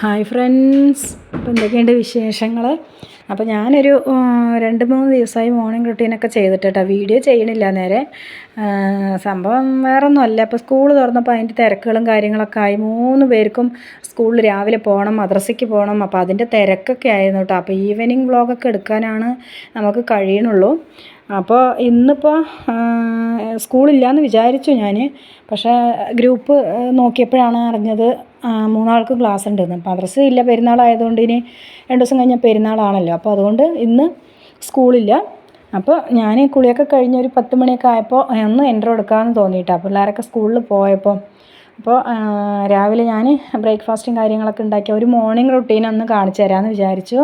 Hi friends അപ്പോൾ എന്തൊക്കെയുണ്ട് വിശേഷങ്ങൾ അപ്പോൾ ഞാനൊരു രണ്ട് മൂന്ന് ദിവസമായി മോർണിംഗ് റുട്ടീനൊക്കെ ചെയ്തിട്ട് കേട്ടോ വീഡിയോ ചെയ്യണില്ല നേരെ. സംഭവം വേറെ ഒന്നുമല്ല അപ്പോൾ സ്കൂൾ തുറന്നപ്പോൾ അതിന്റെ തിരക്കുകളും കാര്യങ്ങളൊക്കെ ആയി. മൂന്ന് പേർക്കും സ്കൂളിൽ രാവിലെ പോകണം മദ്രസയ്ക്ക് പോകണം. അപ്പോൾ അതിന്റെ തിരക്കൊക്കെ ആയിരുന്നു കേട്ടോ അപ്പോൾ ഈവനിങ് വ്ളോഗൊക്കെ എടുക്കാനാണ് നമുക്ക് കഴിയണുള്ളൂ. അപ്പോൾ ഇന്നിപ്പോൾ സ്കൂളില്ലാന്ന് വിചാരിച്ചു ഞാൻ പക്ഷേ ഗ്രൂപ്പ് നോക്കിയപ്പോഴാണ് അറിഞ്ഞത് മൂന്നാൾക്ക് ക്ലാസ് ഉണ്ടെന്ന് മദ്രസ ഇല്ല പെരുന്നാളായതുകൊണ്ട് ഇനി രണ്ട് ദിവസം കഴിഞ്ഞാൽ പെരുന്നാളാണല്ലോ. അപ്പോൾ അതുകൊണ്ട് ഇന്ന് സ്കൂളില്ല. അപ്പോൾ ഞാൻ കുളിയൊക്കെ കഴിഞ്ഞ് ഒരു പത്ത് മണിയൊക്കെ ആയപ്പോൾ ഒന്ന് എന്റർ എടുക്കാമെന്ന് തോന്നിയിട്ടാണ് പിള്ളേരൊക്കെ സ്കൂളിൽ പോയപ്പോൾ. അപ്പോൾ രാവിലെ ഞാൻ ബ്രേക്ക്ഫാസ്റ്റും കാര്യങ്ങളൊക്കെ ഉണ്ടാക്കി ഒരു മോർണിംഗ് റുട്ടീൻ ഒന്ന് കാണിച്ചു തരാമെന്ന് വിചാരിച്ചു.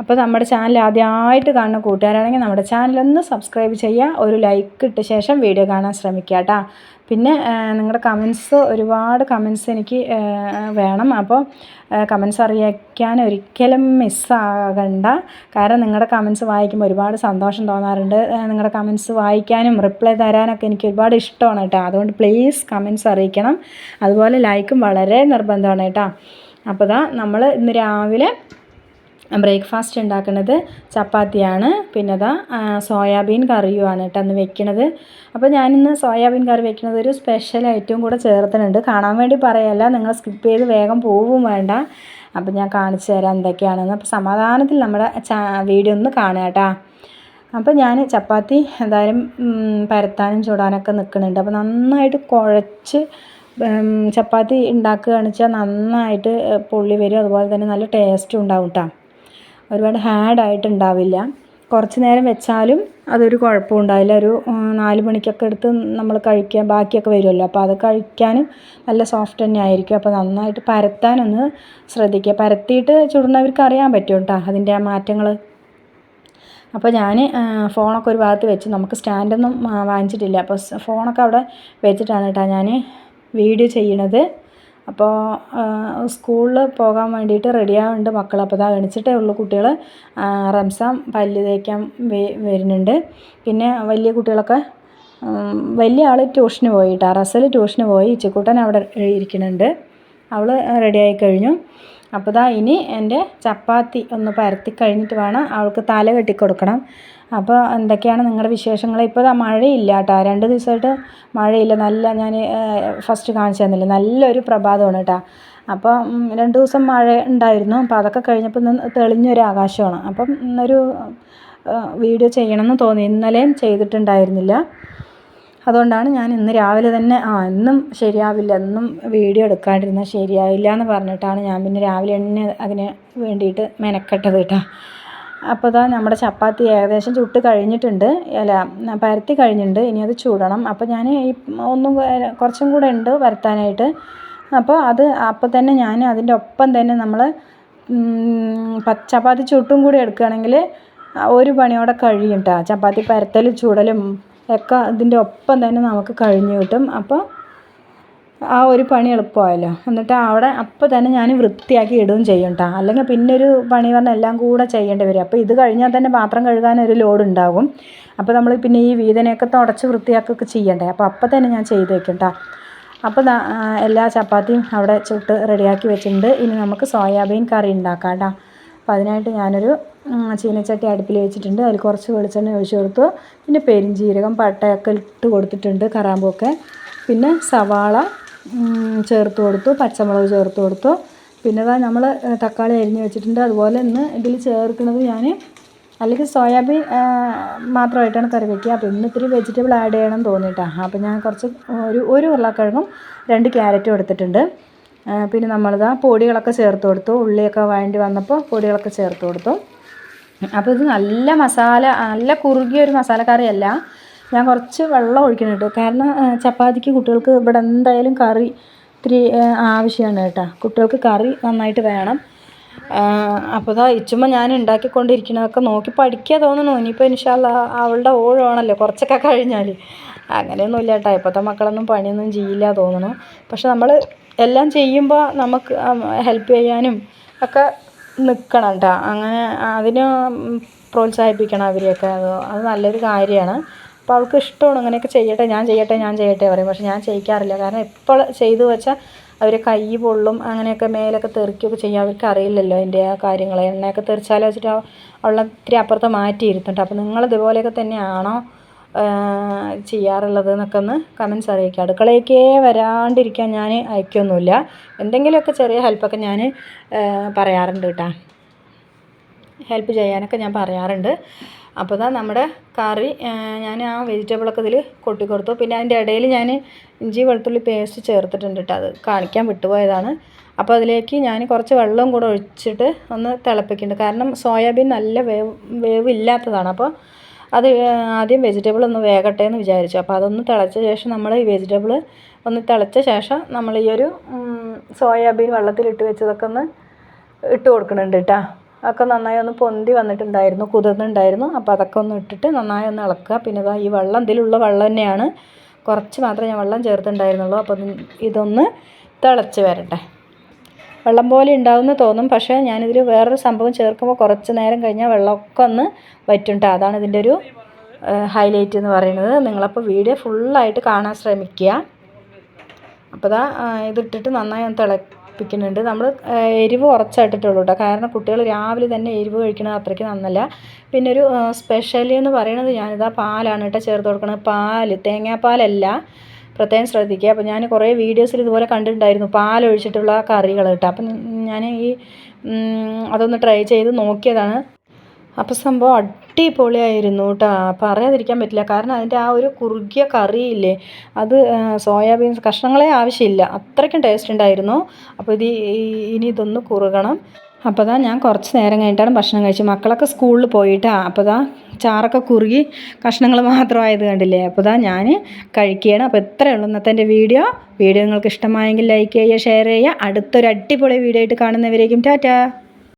അപ്പോൾ നമ്മുടെ ചാനൽ ആദ്യമായിട്ട് കാണുന്ന കൂട്ടുകാരാണെങ്കിൽ നമ്മുടെ ചാനൽ ഒന്ന് സബ്സ്ക്രൈബ് ചെയ്യുക ഒരു ലൈക്ക് ഇട്ട ശേഷം വീഡിയോ കാണാൻ ശ്രമിക്കുക കേട്ടോ. പിന്നെ നിങ്ങളുടെ കമൻസ് ഒരുപാട് കമൻസ് എനിക്ക് വേണം. അപ്പോൾ കമൻസ് അറിയിക്കാൻ ഒരിക്കലും മിസ്സാകണ്ട കാരണം നിങ്ങളുടെ കമൻസ് വായിക്കുമ്പോൾ ഒരുപാട് സന്തോഷം തോന്നാറുണ്ട്. നിങ്ങളുടെ കമൻസ് വായിക്കാനും റിപ്ലൈ തരാനൊക്കെ എനിക്ക് ഒരുപാട് ഇഷ്ടമാണ് കേട്ടോ. അതുകൊണ്ട് പ്ലീസ് കമൻസ് അറിയിക്കണം. അതുപോലെ ലൈക്കും വളരെ നിർബന്ധമാണ് കേട്ടോ. അപ്പോൾ നമ്മൾ ഇന്ന് രാവിലെ ബ്രേക്ക്ഫാസ്റ്റ് ഉണ്ടാക്കുന്നത് ചപ്പാത്തിയാണ്. പിന്നെ അതാ സോയാബീൻ കറിയുമാണ് കേട്ടോ അന്ന് വെക്കണത്. അപ്പോൾ ഞാനിന്ന് സോയാബീൻ കറി വെക്കുന്നത് ഒരു സ്പെഷ്യൽ ഐറ്റവും കൂടെ ചേർത്തിട്ടുണ്ട്. കാണാൻ വേണ്ടി പറയല്ല നിങ്ങൾ സ്കിപ്പ് ചെയ്ത് വേഗം പോവും വേണ്ട. അപ്പോൾ ഞാൻ കാണിച്ചു തരാം എന്തൊക്കെയാണെന്ന്. അപ്പോൾ സമാധാനത്തിൽ നമ്മുടെ വീഡിയോ ഒന്ന് കാണുക കേട്ടോ. അപ്പോൾ ഞാൻ ചപ്പാത്തി എന്തായാലും പരത്താനും ചൂടാനൊക്കെ നിൽക്കുന്നുണ്ട്. അപ്പോൾ നന്നായിട്ട് കുഴച്ച് ചപ്പാത്തി ഉണ്ടാക്കുകയാണെന്ന് വെച്ചാൽ നന്നായിട്ട് പൊള്ളി വരും. അതുപോലെ തന്നെ നല്ല ടേസ്റ്റും ഉണ്ടാവും കേട്ടോ. ഒരുപാട് ഹാഡ് ആയിട്ടുണ്ടാവില്ല. കുറച്ച് നേരം വെച്ചാലും അതൊരു കുഴപ്പവും ഉണ്ടാവില്ല. ഒരു നാല് മണിക്കൊക്കെ എടുത്ത് നമ്മൾ കഴിക്കാൻ ബാക്കിയൊക്കെ വരുമല്ലോ. അപ്പോൾ അത് കഴിക്കാനും നല്ല സോഫ്റ്റ് തന്നെ ആയിരിക്കും. അപ്പോൾ നന്നായിട്ട് പരത്താനൊന്ന് ശ്രദ്ധിക്കുക. പരത്തിയിട്ട് ചുടുന്നവർക്ക് അറിയാൻ പറ്റും കേട്ടോ അതിന്റെ ആ മാറ്റങ്ങൾ. അപ്പോൾ ഞാൻ ഫോണൊക്കെ ഒരു ഭാഗത്ത് വെച്ച്. നമുക്ക് സ്റ്റാൻഡൊന്നും വാങ്ങിച്ചിട്ടില്ല. അപ്പോൾ ഫോണൊക്കെ അവിടെ വെച്ചിട്ടാണ് കേട്ടോ ഞാൻ വീഡിയോ ചെയ്യണത്. അപ്പോൾ സ്കൂളിൽ പോകാൻ വേണ്ടിയിട്ട് റെഡിയാവുന്നുണ്ട് മക്കൾ അപ്പോൾ ഇതാ എണിച്ചിട്ടേ ഉള്ളൂ കുട്ടികൾ റംസാൻ പല്ല് തേക്കാൻ വരുന്നുണ്ട്. പിന്നെ വലിയ കുട്ടികളൊക്കെ വലിയ ആൾ ട്യൂഷന് പോയി. ടെറസിൽ റസൽ ട്യൂഷന് പോയി. ഇച്ചിക്കൂട്ടൻ അവിടെ ഇരിക്കുന്നുണ്ട്. അവൾ റെഡിയായി കഴിഞ്ഞു. അപ്പോൾ ദാ ഇനി എന്റെ ചപ്പാത്തി ഒന്ന് പരത്തി കഴിഞ്ഞിട്ട് വേണം അവൾക്ക് തല കെട്ടിക്കൊടുക്കണം. അപ്പോൾ എന്തൊക്കെയാണ് നിങ്ങളുടെ വിശേഷങ്ങൾ? ഇപ്പോൾ ദാ മഴയില്ല കേട്ടോ രണ്ട് ദിവസമായിട്ട് മഴയില്ല. നല്ല ഞാൻ ഫസ്റ്റ് കാണിച്ചു തന്നില്ല? നല്ലൊരു പ്രഭാതമാണ് കേട്ടോ. അപ്പോൾ രണ്ട് ദിവസം മഴ ഉണ്ടായിരുന്നു. അപ്പോൾ അതൊക്കെ കഴിഞ്ഞപ്പോൾ തെളിഞ്ഞൊരു ആകാശമാണ്. അപ്പം ഇന്നൊരു വീഡിയോ ചെയ്യണമെന്ന് തോന്നി. ഇന്നലെയും ചെയ്തിട്ടുണ്ടായിരുന്നില്ല. അതുകൊണ്ടാണ് ഞാൻ ഇന്ന് രാവിലെ തന്നെ ആ എന്നും ശരിയാവില്ല എന്നും വീഡിയോ എടുക്കാണ്ടിരുന്നാൽ ശരിയാവില്ല എന്ന് പറഞ്ഞിട്ടാണ് ഞാൻ പിന്നെ രാവിലെ തന്നെ അതിന് വേണ്ടിയിട്ട് മെനക്കെട്ടത് കേട്ടോ. അപ്പോൾ ഇതാ നമ്മുടെ ചപ്പാത്തി ഏകദേശം ചുട്ട് കഴിഞ്ഞിട്ടുണ്ട്. അല്ല പരത്തി കഴിഞ്ഞിട്ടുണ്ട്. ഇനി അത് ചൂടണം. അപ്പോൾ ഞാൻ ഈ ഒന്നും കുറച്ചും കൂടെ ഉണ്ട് പരത്താനായിട്ട്. അപ്പോൾ അത് അപ്പോൾ തന്നെ ഞാൻ അതിന്റെ ഒപ്പം തന്നെ നമ്മൾ ചപ്പാത്തി ചുട്ടും കൂടി എടുക്കുകയാണെങ്കിൽ ഒരു പണിയോടെ കഴിയും കേട്ടോ. ചപ്പാത്തി പരത്തലും ചുടലും ഒക്കെ ഇതിന്റെ ഒപ്പം തന്നെ നമുക്ക് കഴിഞ്ഞ് കിട്ടും. അപ്പോൾ ആ ഒരു പണി എളുപ്പമായല്ലോ. എന്നിട്ട് അവിടെ അപ്പോൾ തന്നെ ഞാൻ വൃത്തിയാക്കി ഇടുകയും ചെയ്യും കേട്ടോ. അല്ലെങ്കിൽ പിന്നെ ഒരു പണി പറഞ്ഞാൽ എല്ലാം കൂടെ ചെയ്യേണ്ടി വരും. അപ്പോൾ ഇത് കഴിഞ്ഞാൽ തന്നെ പാത്രം കഴുകാൻ ഒരു ലോഡ് ഉണ്ടാകും. അപ്പോൾ നമ്മൾ പിന്നെ ഈ വീതനയൊക്കെ തുടച്ച് വൃത്തിയാക്കുകയൊക്കെ ചെയ്യണ്ടേ. അപ്പോൾ അപ്പോൾ തന്നെ ഞാൻ ചെയ്ത് വെക്കും കേട്ടോ. അപ്പോൾ എല്ലാ ചപ്പാത്തിയും അവിടെ ചുട്ട് റെഡിയാക്കി വെച്ചിട്ടുണ്ട്. ഇനി നമുക്ക് സോയാബീൻ കറി ഉണ്ടാക്കാം കേട്ടോ. അപ്പോൾ അതിനായിട്ട് ഞാനൊരു ചീനച്ചട്ടി അടുപ്പിൽ വെച്ചിട്ടുണ്ട്. അതിൽ കുറച്ച് വെളിച്ചെണ്ണ ഒഴിച്ച് കൊടുത്തു. പിന്നെ പെരിഞ്ജീരകം പട്ടയൊക്കെ ഇട്ട് കൊടുത്തിട്ടുണ്ട് കറാമ്പൊക്കെ പിന്നെ സവാള ചേർത്ത് കൊടുത്തു. പച്ചമുളക് ചേർത്ത് കൊടുത്തു. പിന്നെ ഇതാ നമ്മൾ തക്കാളി അരിഞ്ഞ് വെച്ചിട്ടുണ്ട്. അതുപോലെ ഇന്ന് ഇതിൽ ചേർക്കുന്നത് ഞാൻ അല്ലെങ്കിൽ സോയാബീൻ മാത്രമായിട്ടാണ് കറി വയ്ക്കുക അപ്പോൾ ഇന്ന് ഇത്തിരി വെജിറ്റബിൾ ആഡ് ചെയ്യണം തോന്നിയിട്ടാണ് അപ്പോൾ ഞാൻ കുറച്ച് ഒരു ഒരു ഉരുളക്കിഴങ്ങും രണ്ട് ക്യാരറ്റും എടുത്തിട്ടുണ്ട്. പിന്നെ നമ്മളിതാ പൊടികളൊക്കെ ചേർത്ത് കൊടുത്തു. ഉള്ളിയൊക്കെ വേണ്ടി വന്നപ്പോൾ പൊടികളൊക്കെ ചേർത്ത് കൊടുത്തു. അപ്പോൾ ഇത് നല്ല മസാല നല്ല കുറുകിയ ഒരു മസാലക്കറിയല്ല. ഞാൻ കുറച്ച് വെള്ളം ഒഴിക്കണം കേട്ടോ. കാരണം ചപ്പാത്തിക്ക് കുട്ടികൾക്ക് ഇവിടെ എന്തായാലും കറി ഇത്തിരി ആവശ്യമാണ് കേട്ടോ. കുട്ടികൾക്ക് കറി നന്നായിട്ട് വേണം. അപ്പോൾ ഇതാ ഇച്ചുമ്മ ഞാൻ ഉണ്ടാക്കിക്കൊണ്ടിരിക്കണതൊക്കെ നോക്കി പഠിക്കുക തോന്നുന്നു. ഇനിയിപ്പോൾ ഇൻഷാല്ല അവളുടെ ഓഴമാണല്ലോ കുറച്ചൊക്കെ കഴിഞ്ഞാൽ അങ്ങനെയൊന്നുമില്ല കേട്ടോ. ഇപ്പോഴത്തെ മക്കളൊന്നും പണിയൊന്നും ചെയ്യില്ല തോന്നുന്നു. പക്ഷെ നമ്മൾ എല്ലാം ചെയ്യുമ്പോൾ നമുക്ക് ഹെൽപ്പ് ചെയ്യാനും ഒക്കെ നിൽക്കണം കേട്ടോ അങ്ങനെ അതിന് പ്രോത്സാഹിപ്പിക്കണം അവരെയൊക്കെ. അത് അത് നല്ലൊരു കാര്യമാണ്. അപ്പോൾ അവൾക്ക് ഇഷ്ടമാണ് അങ്ങനെയൊക്കെ ചെയ്യട്ടെ ഞാൻ ചെയ്യട്ടെ ഞാൻ ചെയ്യട്ടെ പറയും. പക്ഷെ ഞാൻ ചെയ്യിക്കാറില്ല. കാരണം ഇപ്പോൾ ചെയ്തു വെച്ചാൽ അവർ കൈ പൊള്ളും അങ്ങനെയൊക്കെ മേലൊക്കെ തെറിക്കുകയൊക്കെ ചെയ്യും. അവർക്ക് അറിയില്ലല്ലോ അതിന്റെ ആ കാര്യങ്ങൾ എണ്ണയൊക്കെ തെറിച്ചാലോ വെച്ചിട്ട് ആ വെള്ളം ഇത്തിരി അപ്പുറത്ത് മാറ്റി ഇരുത്തുന്നുണ്ട് അപ്പോൾ നിങ്ങൾ ഇതുപോലെയൊക്കെ തന്നെയാണോ ചെയ്യാറുള്ളത് എന്നൊക്കെ ഒന്ന് കമൻസ് അറിയിക്കുക അടുക്കളയ്ക്കേ വരാണ്ടിരിക്കാൻ ഞാൻ അയക്കൊന്നുമില്ല. എന്തെങ്കിലുമൊക്കെ ചെറിയ ഹെൽപ്പൊക്കെ ഞാൻ പറയാറുണ്ട് കേട്ടോ. ഹെൽപ്പ് ചെയ്യാനൊക്കെ ഞാൻ പറയാറുണ്ട്. അപ്പോൾ ഇതാ നമ്മുടെ കറി ഞാൻ ആ വെജിറ്റബിളൊക്കെ ഇതിൽ കൊട്ടിക്കൊടുത്തു പിന്നെ അതിന്റെ ഇടയിൽ ഞാൻ ഇഞ്ചി വെളുത്തുള്ളി പേസ്റ്റ് ചേർത്തിട്ടുണ്ട് കേട്ടോ. അത് കാണിക്കാൻ വിട്ടുപോയതാണ്. അപ്പോൾ അതിലേക്ക് ഞാൻ കുറച്ച് വെള്ളവും കൂടെ ഒഴിച്ചിട്ട് ഒന്ന് തിളപ്പിക്കുന്നുണ്ട്. കാരണം സോയാബീൻ നല്ല വേവ് വേവ് ഇല്ലാത്തതാണ് അപ്പോൾ അത് ആദ്യം വെജിറ്റബിൾ ഒന്ന് വേകട്ടെ എന്ന് വിചാരിച്ചു. അപ്പോൾ അതൊന്ന് തിളച്ച ശേഷം നമ്മൾ ഈ വെജിറ്റബിൾ ഒന്ന് തിളച്ച ശേഷം നമ്മൾ ഈ ഒരു സോയാബീൻ വെള്ളത്തിലിട്ട് വെച്ചതൊക്കെ ഒന്ന് ഇട്ട് കൊടുക്കുന്നുണ്ട് കേട്ടോ ഒക്കെ നന്നായി ഒന്ന് പൊന്തി വന്നിട്ടുണ്ടായിരുന്നു കുതിർന്നുണ്ടായിരുന്നു അപ്പോൾ അതൊക്കെ ഒന്ന് ഇട്ടിട്ട് നന്നായി ഒന്ന് ഇളക്കുക. പിന്നെ ഈ വെള്ളം ഇതിലുള്ള വെള്ളം തന്നെയാണ്. കുറച്ച് മാത്രമേ ഞാൻ വെള്ളം ചേർത്തിട്ടുണ്ടായിരുന്നുള്ളൂ. അപ്പോൾ ഇതൊന്ന് തിളച്ച് വരട്ടെ. വെള്ളം പോലെ ഉണ്ടാവുമെന്ന് തോന്നും. പക്ഷേ ഞാനിതിൽ വേറൊരു സംഭവം ചേർക്കുമ്പോൾ കുറച്ച് നേരം കഴിഞ്ഞാൽ വെള്ളമൊക്കെ ഒന്ന് വറ്റും അതാണ് ഇതിന്റെ ഒരു ഹൈലൈറ്റ് എന്ന് പറയുന്നത്. നിങ്ങളപ്പോൾ വീഡിയോ ഫുള്ളായിട്ട് കാണാൻ ശ്രമിക്കുക. അപ്പോൾ ദാ ഇതിട്ടിട്ട് നന്നായി ഒന്ന് തിളപ്പിക്കുന്നുണ്ട്. നമ്മൾ എരിവ് കുറച്ചായിട്ടിട്ടുള്ളൂ കേട്ടോ കാരണം കുട്ടികൾ രാവിലെ തന്നെ എരിവ് കഴിക്കുന്നത് അത്രയ്ക്ക് നന്നല്ല. പിന്നെ ഒരു സ്പെഷ്യലി എന്ന് പറയുന്നത് ഞാനിതാ പാലാണ് കേട്ടോ ചേർത്ത് കൊടുക്കുന്നത് പാൽ തേങ്ങാപ്പാലല്ല പ്രത്യേകം ശ്രദ്ധിക്കുക. അപ്പോൾ ഞാൻ കുറേ വീഡിയോസിൽ ഇതുപോലെ കണ്ടിട്ടുണ്ടായിരുന്നു. പാലൊഴിച്ചിട്ടുള്ള കറികൾ കേട്ടോ. അപ്പം ഞാൻ ഈ അതൊന്ന് ട്രൈ ചെയ്ത് നോക്കിയതാണ്. അപ്പോൾ സംഭവം അടിപൊളിയായിരുന്നു കേട്ടോ. പറയാതിരിക്കാൻ പറ്റില്ല. കാരണം അതിന്റെ ആ ഒരു കുറുകിയ കറിയില്ലേ അത് സോയാബീൻസ് കഷ്ണങ്ങളെ ആവശ്യമില്ല. അത്രയ്ക്കും ടേസ്റ്റ് ഉണ്ടായിരുന്നു. അപ്പോൾ ഇത് ഇനി ഇതൊന്ന് കുറുകണം. അപ്പോൾ ഞാൻ കുറച്ച് നേരം കഴിഞ്ഞിട്ടാണ് ഭക്ഷണം കഴിച്ചത്. മക്കളൊക്കെ സ്കൂളിൽ പോയിട്ടാണ് അപ്പോൾ ചാറൊക്കെ കുറുകി കഷ്ണങ്ങൾ മാത്രമായത് കണ്ടില്ലേ? അപ്പോൾ ഇതാ ഞാൻ കഴിക്കുകയാണ്. അപ്പോൾ ഇത്രയേ ഉള്ളൂ ഇന്നത്തെ എന്റെ വീഡിയോ. വീഡിയോ നിങ്ങൾക്ക് ഇഷ്ടമായെങ്കിൽ ലൈക്ക് ചെയ്യുക ഷെയർ ചെയ്യുക. അടുത്തൊരു അടിപൊളി വീഡിയോ ആയിട്ട് കാണുന്നവരേക്കും ടാറ്റാ.